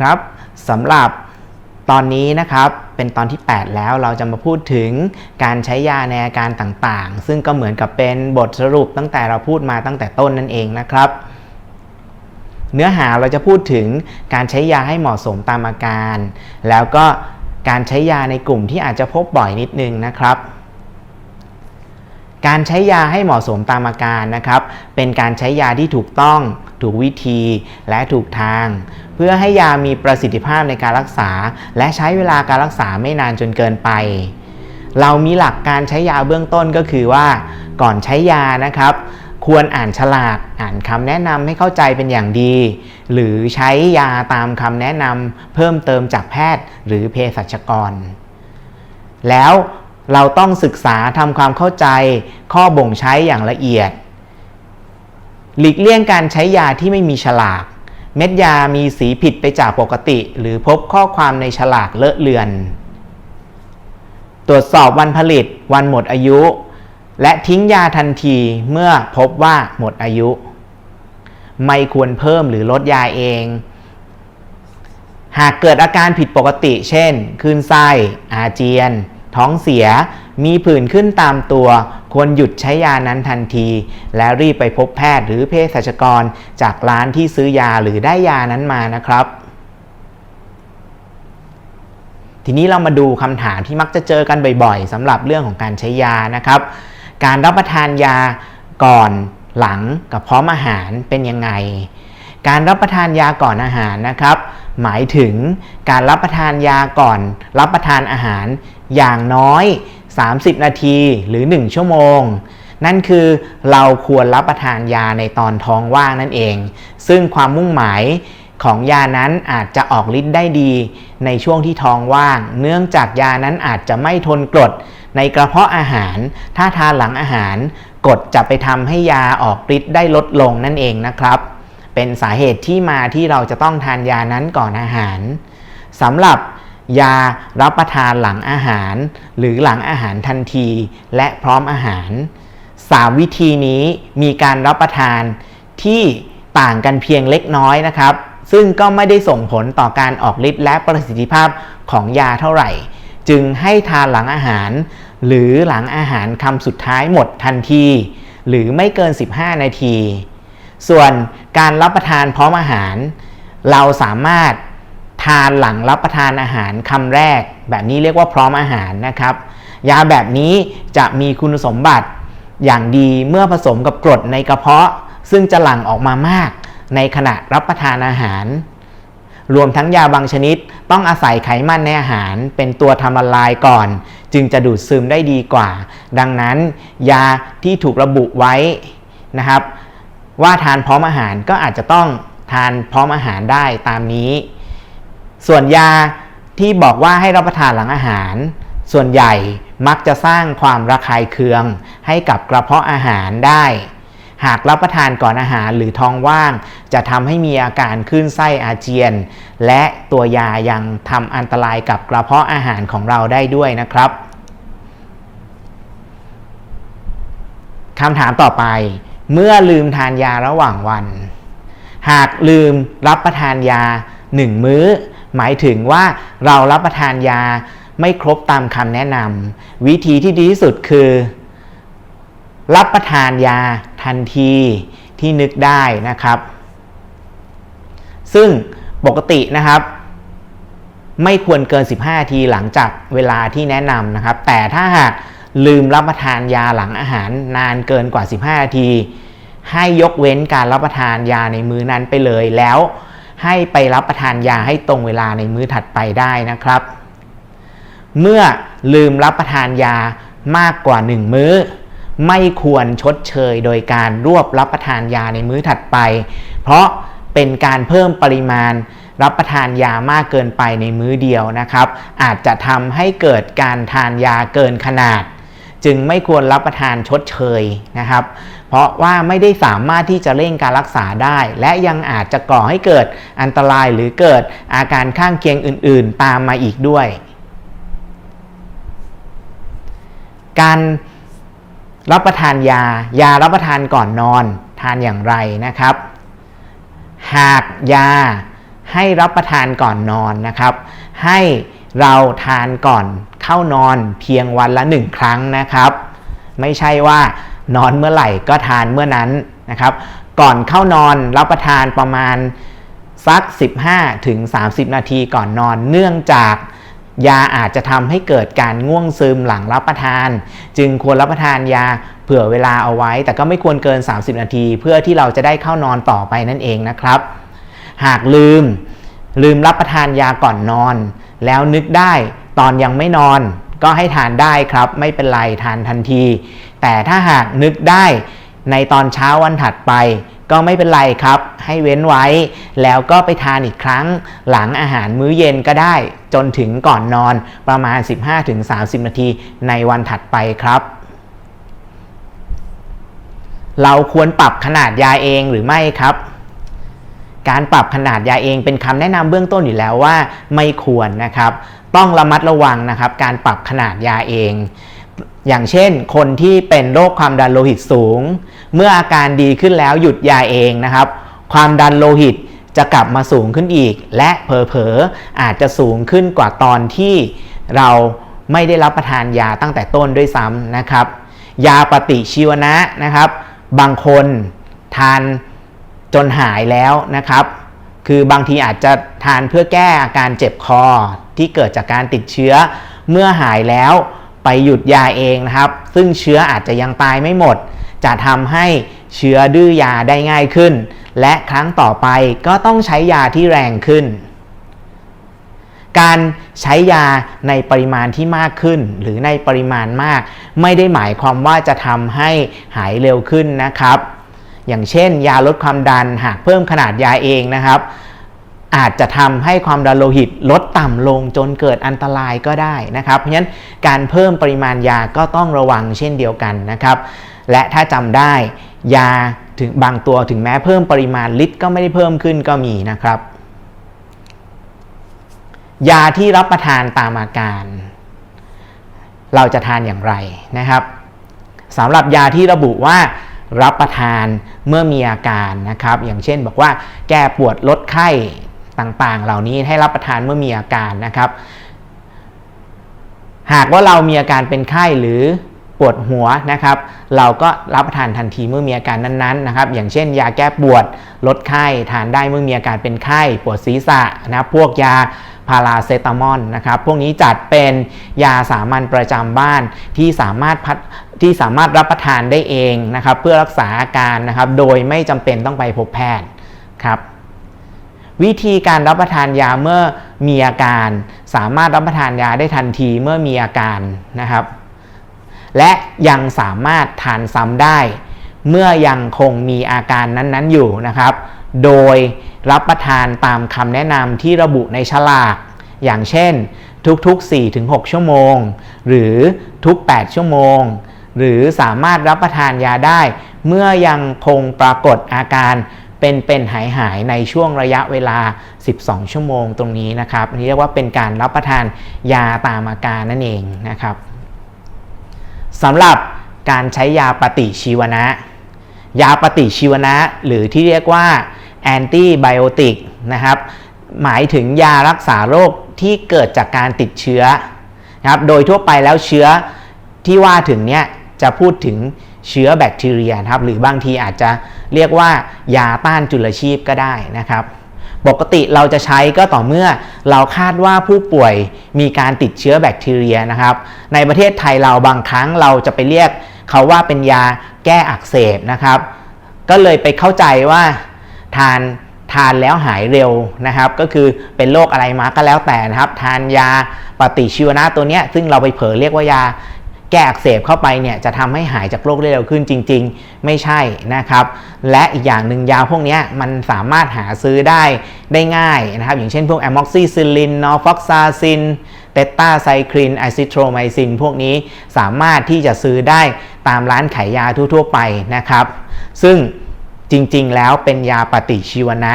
ครับสำหรับตอนนี้นะครับเป็นตอนที่ 8 แล้วเราจะมาพูดถึงการใช้ยาในอาการต่างๆ ซึ่งก็เหมือนกับเป็นบทสรุปตั้งแต่เราพูดมาตั้งแต่ต้นนั่นเองนะครับ เนื้อหาเราจะพูดถึงการใช้ยาให้เหมาะสมตามอาการ แล้วก็การใช้ยาในกลุ่มที่อาจจะพบบ่อยนิดนึงนะครับการใช้ยาให้เหมาะสมตามอาการนะครับ เป็นการใช้ยาที่ถูกต้อง ถูกวิธี และถูกทาง เพื่อให้ยามีประสิทธิภาพในการรักษา และใช้เวลาการรักษาไม่นานจนเกินไป เรามีหลักการใช้ยาเบื้องต้นก็คือว่า ก่อนใช้ยานะครับ ควรอ่านฉลากอ่านคำแนะนำให้เข้าใจเป็นอย่างดี หรือใช้ยาตามคำแนะนำเพิ่มเติมจากแพทย์ หรือเภสัชกร แล้วเราต้องศึกษาทำความเข้าใจ ข้อบ่งใช้อย่างละเอียด หลีกเลี่ยงการใช้ยาที่ไม่มีฉลาก เม็ดยามีสีผิดไปจากปกติ หรือพบข้อความในฉลากเลอะเลือน ตรวจสอบวันผลิต วันหมดอายุ และทิ้งยาทันทีเมื่อพบว่าหมดอายุ ไม่ควรเพิ่มหรือลดยาเอง หากเกิดอาการผิดปกติ เช่นคลื่นไส้อาเจียน ท้องเสีย มีผื่นขึ้นตามตัว ควรหยุดใช้ยานั้นทันที และรีบไปพบแพทย์หรือเภสัชกรจากร้านที่ซื้อยาหรือได้ยานั้นมานะครับ ทีนี้เรามาดูคำถามที่มักจะเจอกันบ่อยๆสำหรับเรื่องของการใช้ยานะครับ การรับประทานยาก่อนหลังกับพร้อมอาหารเป็นยังไง การรับประทานยาก่อนอาหารนะครับ หมายถึงการรับประทานยาก่อน รับประทานอาหารอย่างน้อย 30 นาทีหรือ 1 ชั่วโมง นั่นคือเราควรรับประทานยาในตอนท้องว่างนั่นเอง ซึ่งความมุ่งหมายของยานั้นอาจจะออกฤทธิ์ได้ดีในช่วงที่ท้องว่าง เนื่องจากยานั้นอาจจะไม่ทนกรดในกระเพาะอาหาร ถ้าทานหลังอาหารกรดจะไปทำให้ยาออกฤทธิ์ได้ลดลงนั่นเองนะครับ เป็นสาเหตุที่มาที่เราจะต้องทานยานั้นก่อนอาหารสำหรับ ยารับประทานหลังอาหาร หรือหลังอาหารทันที และพร้อมอาหาร 3 วิธีนี้มีการรับประทานที่ต่างกันเพียงเล็กน้อยนะครับ ซึ่งก็ไม่ได้ส่งผลต่อการออกฤทธิ์และประสิทธิภาพของยาเท่าไหร่ จึงให้ทานหลังอาหาร หรือหลังอาหารคำสุดท้ายหมดทันที หรือไม่เกิน 15 นาที ส่วนการรับประทานพร้อมอาหาร เราสามารถ ทานหลังรับประทานอาหารคำแรก แบบนี้เรียกว่าพร้อมอาหารนะครับ ยาแบบนี้จะมีคุณสมบัติอย่างดีเมื่อผสมกับกรดในกระเพาะ ซึ่งจะหลั่งออกมามากในขณะรับประทานอาหาร รวมทั้งยาบางชนิดต้องอาศัยไขมันในอาหาร เป็นตัวทำละลายก่อน จึงจะดูดซึมได้ดีกว่า ดังนั้น ยาที่ถูกระบุไว้นะครับ ว่าทานพร้อมอาหารก็อาจจะต้องทานพร้อมอาหารได้ตามนี้ ส่วนยาที่บอกว่าให้รับประทานหลังอาหาร ส่วนใหญ่มักจะสร้างความระคายเคือง ให้กับกระเพาะอาหารได้ หากรับประทานก่อนอาหารหรือท้องว่าง จะทำให้มีอาการขึ้นไส้อาเจียน และตัวยายังทำอันตรายกับกระเพาะอาหารของเราได้ด้วยนะครับคำถามต่อไป เมื่อลืมทานยาระหว่างวัน หากลืมรับประทานยา 1 มื้อ หมายถึงว่าเรารับประทานยาไม่ครบตามคำแนะนำวิธีที่ดีที่สุดคือ รับประทานยาทันทีที่นึกได้นะครับ ซึ่งปกตินะครับ ไม่ควรเกิน 15 ทีหลังจากเวลาที่แนะนำนะครับ แต่ถ้าหากลืมรับประทานยาหลังอาหารนานเกินกว่า 15 นาที ให้ยกเว้นการรับประทานยาในมื้อนั้นไปเลยแล้ว ให้ไปรับประทานยาให้ตรงเวลาในมื้อถัดไปได้นะครับ เมื่อลืมรับประทานยามากกว่า 1 มื้อ ไม่ควรชดเชยโดยการรวบรับประทานยาในมื้อถัดไป เพราะเป็นการเพิ่มปริมาณรับประทานยามากเกินไปในมื้อเดียวนะครับ อาจจะทำให้เกิดการทานยาเกินขนาด จึงไม่ควรรับประทานชดเชยนะครับ เพราะว่าไม่ได้สามารถที่จะเร่งการรักษาได้ และยังอาจจะก่อให้เกิดอันตรายหรือเกิดอาการข้างเคียงอื่น ๆ ตามมาอีกด้วย การรับประทานยา ยารับประทานก่อนนอนทานอย่างไรนะครับ หากยาให้รับประทานก่อนนอนนะครับ ให้เราทานก่อนเข้านอนเพียงวันละหนึ่งครั้งนะครับ ไม่ใช่ว่า นอนเมื่อไหร่ก็ทานเมื่อนั้นนะครับ ก่อนเข้านอนรับประทานประมาณสัก 15ถึง30 นาทีก่อนนอนเนื่องจากยาอาจจะทำให้เกิดการง่วงซึมหลังรับประทาน จึงควรรับประทานยาเผื่อเวลาเอาไว้ แต่ก็ไม่ควรเกิน 30 นาที เพื่อที่เราจะได้เข้านอนต่อไปนั่นเองนะครับ หากลืมลืมรับประทานยาก่อนนอน แล้วนึกได้ตอนยังไม่นอน ก็ให้ทานได้ครับ ไม่เป็นไรทานทันที แต่ถ้าหากนึกได้ในตอนเช้าวันถัดไป ก็ไม่เป็นไรครับ ให้เว้นไว้ แล้วก็ไปทานอีกครั้ง หลังอาหารมื้อเย็นก็ได้ จนถึงก่อนนอนประมาณ 15-30 นาทีในวันถัดไปครับเราควรปรับขนาดยาเองหรือไม่ครับ การปรับขนาดยาเองเป็นคำแนะนำเบื้องต้นอยู่แล้วว่าไม่ควรนะครับ ต้องระมัดระวังนะครับ การปรับขนาดยาเอง อย่างเช่น คนที่เป็นโรคความดันโลหิตสูง เมื่ออาการดีขึ้นแล้วหยุดยาเองนะครับ ความดันโลหิตจะกลับมาสูงขึ้นอีก และเผลอๆอาจจะสูงขึ้นกว่าตอนที่เราไม่ได้รับประทานยาตั้งแต่ต้นด้วยซ้ำนะครับ ยาปฏิชีวนะนะครับ บางคนทานจนหายแล้วนะครับ คือบางทีอาจจะทานเพื่อแก้อาการเจ็บคอที่เกิดจากการติดเชื้อเมื่อหายแล้ว ไปหยุดยาเองนะครับ ซึ่งเชื้ออาจจะยังตายไม่หมด จะทำให้เชื้อดื้อยาได้ง่ายขึ้น และครั้งต่อไปก็ต้องใช้ยาที่แรงขึ้น การใช้ยาในปริมาณที่มากขึ้น หรือในปริมาณมาก ไม่ได้หมายความว่าจะทำให้หายเร็วขึ้นนะครับ อย่างเช่น ยาลดความดันหากเพิ่มขนาดยาเองนะครับ อาจจะทำให้ความดันโลหิตลดต่ำลงจนเกิดอันตรายก็ได้นะครับ เพราะฉะนั้นการเพิ่มปริมาณยาก็ต้องระวังเช่นเดียวกันนะครับ และถ้าจำได้ยาถึงบางตัวถึงแม้เพิ่มปริมาณฤทธิ์ก็ไม่ได้เพิ่มขึ้นก็มีนะครับ ยาที่รับประทานตามอาการ เราจะทานอย่างไรนะครับสำหรับยาที่ระบุว่ารับประทานเมื่อมีอาการนะครับ อย่างเช่นบอกว่าแก้ปวดลดไข้ ต่างๆ เหล่านี้ให้รับประทานเมื่อมีอาการนะครับ หากว่าเรามีอาการเป็นไข้หรือปวดหัวนะครับ เราก็รับประทานทันทีเมื่อมีอาการนั้นๆนะครับ อย่างเช่น ยาแก้ปวดลดไข้ทานได้เมื่อมีอาการเป็นไข้ปวดศีรษะนะพวกยาพาราเซตามอลนะครับ พวกนี้จัดเป็นยาสามัญประจำบ้านที่สามารถพัดที่สามารถรับประทานได้เองนะครับ เพื่อรักษาอาการนะครับ โดยไม่จำเป็นต้องไปพบแพทย์ครับ วิธีการรับประทานยาเมื่อมีอาการ สามารถรับประทานยาได้ทันทีเมื่อมีอาการนะครับ และยังสามารถทานซ้ำได้ เมื่อยังคงมีอาการนั้นๆอยู่นะครับ โดยรับประทานตามคำแนะนำที่ระบุในฉลาก อย่างเช่น ทุกๆ 4-6 ชั่วโมง หรือทุก 8 ชั่วโมง หรือสามารถรับประทานยาได้ เมื่อยังคงปรากฏอาการ เป็นเป็นหายหายในช่วงระยะเวลา 12 ชั่วโมงตรงนี้นะครับอันนี้เรียกว่าเป็นการรับประทานยาตามอาการนั่นเองนะครับสำหรับการใช้ยาปฏิชีวนะ ยาปฏิชีวนะ หรือที่เรียกว่าแอนติไบโอติกนะครับหมายถึงยารักษาโรคที่เกิดจากการติดเชื้อนะครับโดยทั่วไปแล้วเชื้อที่ว่าถึงเนี้ยจะพูดถึง เชื้อแบคทีเรียนะครับหรือบางทีอาจจะเรียกว่ายาต้านจุลชีพก็ได้นะครับ ปกติเราจะใช้ก็ต่อเมื่อเราคาดว่าผู้ป่วยมีการติดเชื้อแบคทีเรียนะครับ ในประเทศไทยเราบางครั้งเราจะไปเรียกเขาว่าเป็นยาแก้อักเสบนะครับ ก็เลยไปเข้าใจว่าทานทานแล้วหายเร็วนะครับ ก็คือเป็นโรคอะไรมาก็แล้วแต่นะครับ ทานยาปฏิชีวนะตัวเนี้ยซึ่งเราไปเผลอเรียกว่ายา แก้อักเสบเข้าไปเนี่ยจะทำให้หายจากโรคได้เร็วขึ้นจริง ๆ ไม่ใช่นะครับ และอีกอย่างหนึ่งยาพวกนี้มันสามารถหาซื้อได้ได้ง่ายนะครับ อย่างเช่นพวกแอมอกซิซิลินนอร์ฟอกซาซินเตต้าไซคลินไอซิโทรไมซินพวกนี้สามารถที่จะซื้อได้ตามร้านขายยาทั่ว ๆ ไปนะครับ ซึ่งจริงๆ แล้วเป็นยาปฏิชีวนะ